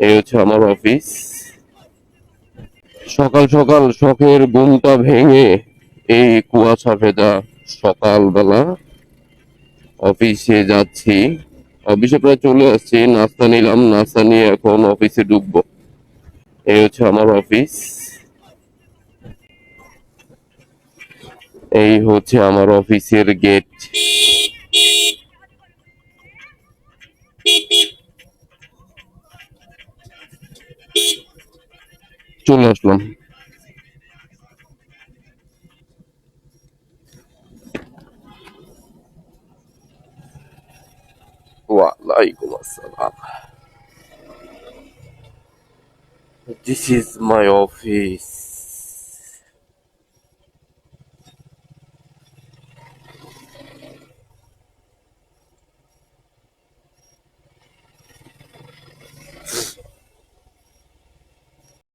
এই হচ্ছে আমার অফিস সকাল সকাল শখের ঘুমটা ভেঙে এই কুয়াশা ভেজা সকালবেলা অফিসে যাচ্ছি। অফিসে প্রায় চলে আসছি, নাস্তা নিলাম, নাস্তা নিয়ে এখন অফিসে ঢুকবো। এই হচ্ছে আমার অফিস এই হচ্ছে আমার অফিসের গেট চলে আসলাম ওয়ালাইকুম আসসালাম This is my office.